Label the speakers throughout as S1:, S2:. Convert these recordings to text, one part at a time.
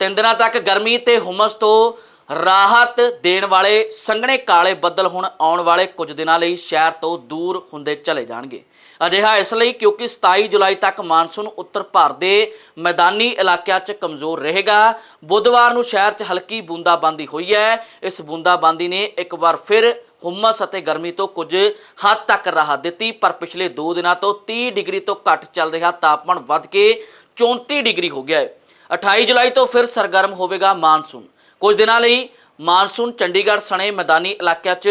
S1: ਤਿੰਨ ਦਿਨਾਂ ਤੱਕ ਗਰਮੀ ਤੇ ਹੁਮਸ ਤੋਂ ਰਾਹਤ ਦੇਣ ਵਾਲੇ ਸੰਘਣੇ ਕਾਲੇ ਬੱਦਲ ਹੁਣ ਆਉਣ ਵਾਲੇ ਕੁਝ ਦਿਨਾਂ ਲਈ ਸ਼ਹਿਰ ਤੋਂ ਦੂਰ ਹੁੰਦੇ ਚਲੇ ਜਾਣਗੇ। ਅਜਿਹਾ ਇਸ ਲਈ ਕਿਉਂਕਿ 27 ਜੁਲਾਈ ਤੱਕ ਮਾਨਸੂਨ ਉੱਤਰ ਭਾਰਤ ਦੇ ਮੈਦਾਨੀ ਇਲਾਕਿਆਂ 'ਚ ਕਮਜ਼ੋਰ ਰਹੇਗਾ। ਬੁੱਧਵਾਰ ਨੂੰ ਸ਼ਹਿਰ 'ਚ ਹਲਕੀ ਬੂੰਦਾਬਾਂਦੀ ਹੋਈ ਹੈ। ਇਸ ਬੂੰਦਾਬਾਂਦੀ ਨੇ ਇੱਕ ਵਾਰ ਫਿਰ ਹੁਮਸ ਅਤੇ ਗਰਮੀ ਤੋਂ ਕੁਝ ਹੱਦ ਤੱਕ ਰਾਹਤ ਦਿੱਤੀ, ਪਰ ਪਿਛਲੇ 2 ਦਿਨਾਂ ਤੋਂ 30 ਡਿਗਰੀ ਤੋਂ ਘੱਟ ਚੱਲ ਰਿਹਾ ਤਾਪਮਾਨ ਵੱਧ ਕੇ 34 ਡਿਗਰੀ ਹੋ ਗਿਆ ਹੈ। 28 ਜੁਲਾਈ ਤੋਂ ਫਿਰ ਸਰਗਰਮ ਹੋਵੇਗਾ ਮਾਨਸੂਨ। ਕੁਝ ਦਿਨਾਂ ਲਈ ਮਾਨਸੂਨ ਚੰਡੀਗੜ੍ਹ ਸਣੇ ਮੈਦਾਨੀ ਇਲਾਕਿਆਂ 'ਚ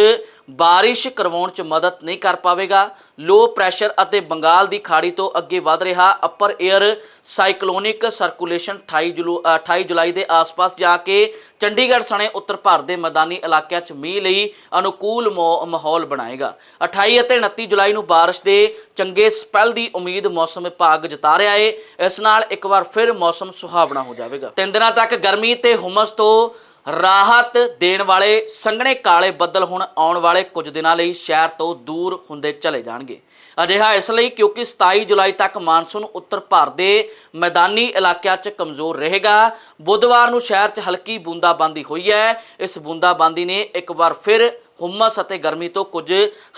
S1: ਬਾਰਿਸ਼ ਕਰਵਾਉਣ 'ਚ ਮਦਦ ਨਹੀਂ ਕਰ ਪਾਵੇਗਾ। ਲੋ ਪ੍ਰੈਸ਼ਰ ਅਤੇ ਬੰਗਾਲ ਦੀ ਖਾੜੀ ਤੋਂ ਅੱਗੇ ਵਧ ਰਿਹਾ ਅਪਰ 에ਅਰ ਸਾਈਕਲੋਨਿਕ ਸਰਕੂਲੇਸ਼ਨ 28 ਜੁਲੂ ਅ, 28 ਜੁਲਾਈ ਦੇ ਆਸ-ਪਾਸ ਜਾ ਕੇ ਚੰਡੀਗੜ੍ਹ ਸਣੇ ਉੱਤਰ ਭਾਰਤ ਦੇ ਮੈਦਾਨੀ ਇਲਾਕਿਆਂ 'ਚ ਮੀਂਹ ਲਈ ਅਨੁਕੂਲ ਮੌ- ਮਾਹੌਲ ਬਣਾਏਗਾ। 28 ਅਤੇ 29 ਜੁਲਾਈ ਨੂੰ ਬਾਰਿਸ਼ ਦੇ ਚੰਗੇ ਸਪੈਲ ਦੀ ਉਮੀਦ ਮੌਸਮ ਵਿਭਾਗ ਜਤਾ ਰਿਹਾ ਏ। ਇਸ ਨਾਲ ਇੱਕ ਵਾਰ ਫਿਰ ਮੌਸਮ ਸੁਹਾਵਣਾ ਹੋ ਜਾਵੇਗਾ। ਤਿੰਨ ਦਿਨਾਂ ਤੱਕ ਗਰਮੀ ਤੇ ਹੁਮਸ ਤੋਂ ਰਾਹਤ ਦੇਣ ਵਾਲੇ ਸੰਘਣੇ ਕਾਲੇ ਬੱਦਲ ਹੁਣ ਆਉਣ ਵਾਲੇ ਕੁਝ ਦਿਨਾਂ ਲਈ ਸ਼ਹਿਰ ਤੋਂ ਦੂਰ ਹੁੰਦੇ ਚਲੇ ਜਾਣਗੇ। ਅਜਿਹਾ ਇਸ ਲਈ ਕਿਉਂਕਿ 27 ਜੁਲਾਈ ਤੱਕ ਮਾਨਸੂਨ ਉੱਤਰ ਭਾਰਤ ਦੇ ਮੈਦਾਨੀ ਇਲਾਕਿਆਂ 'ਚ ਕਮਜ਼ੋਰ ਰਹੇਗਾ। ਬੁੱਧਵਾਰ ਨੂੰ ਸ਼ਹਿਰ 'ਚ ਹਲਕੀ ਬੂੰਦਾਬਾਂਦੀ ਹੋਈ ਹੈ। ਇਸ ਬੂੰਦਾਬਾਂਦੀ ਨੇ ਇੱਕ ਵਾਰ ਫਿਰ ਹੁਮਸ ਅਤੇ ਗਰਮੀ ਤੋਂ ਕੁਝ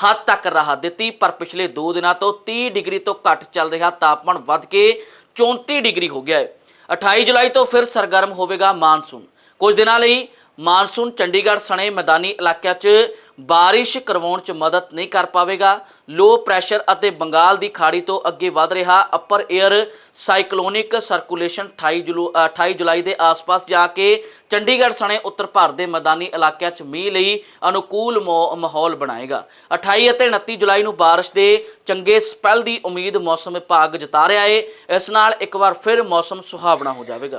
S1: ਹੱਦ ਤੱਕ ਰਾਹਤ ਦਿੱਤੀ, ਪਰ ਪਿਛਲੇ 2 ਦਿਨਾਂ ਤੋਂ 30 ਡਿਗਰੀ ਤੋਂ ਘੱਟ ਚੱਲ ਰਿਹਾ ਤਾਪਮਾਨ ਵੱਧ ਕੇ 34 ਡਿਗਰੀ ਹੋ ਗਿਆ ਹੈ। 28 ਜੁਲਾਈ ਤੋਂ ਫਿਰ ਸਰਗਰਮ ਹੋਵੇਗਾ ਮਾਨਸੂਨ। ਕੁਝ ਦਿਨਾਂ ਲਈ ਮਾਨਸੂਨ ਚੰਡੀਗੜ੍ਹ ਸਣੇ ਮੈਦਾਨੀ ਇਲਾਕਿਆਂ 'ਚ ਬਾਰਿਸ਼ ਕਰਵਾਉਣ 'ਚ ਮਦਦ ਨਹੀਂ ਕਰ ਪਾਵੇਗਾ। ਲੋ ਪ੍ਰੈਸ਼ਰ ਅਤੇ ਬੰਗਾਲ ਦੀ ਖਾੜੀ ਤੋਂ ਅੱਗੇ ਵਧ ਰਿਹਾ ਅਪਰ 에ਅਰ ਸਾਈਕਲੋਨਿਕ ਸਰਕੂਲੇਸ਼ਨ 28 ਜੁਲੂ ਅ, 28 ਜੁਲਾਈ ਦੇ ਆਸ-ਪਾਸ ਜਾ ਕੇ ਚੰਡੀਗੜ੍ਹ ਸਣੇ ਉੱਤਰ ਭਾਰਤ ਦੇ ਮੈਦਾਨੀ ਇਲਾਕਿਆਂ 'ਚ ਮੀਂਹ ਲਈ ਅਨੁਕੂਲ ਮੌ- ਮਾਹੌਲ ਬਣਾਏਗਾ। 28 ਅਤੇ 29 ਜੁਲਾਈ ਨੂੰ ਬਾਰਿਸ਼ ਦੇ ਚੰਗੇ ਸਪੈਲ ਦੀ ਉਮੀਦ ਮੌਸਮ ਵਿਭਾਗ ਜਤਾ ਰਿਹਾ ਹੈ ਇਸ ਨਾਲ ਇੱਕ ਵਾਰ ਫਿਰ ਮੌਸਮ ਸੁਹਾਵਣਾ ਹੋ ਜਾਵੇਗਾ।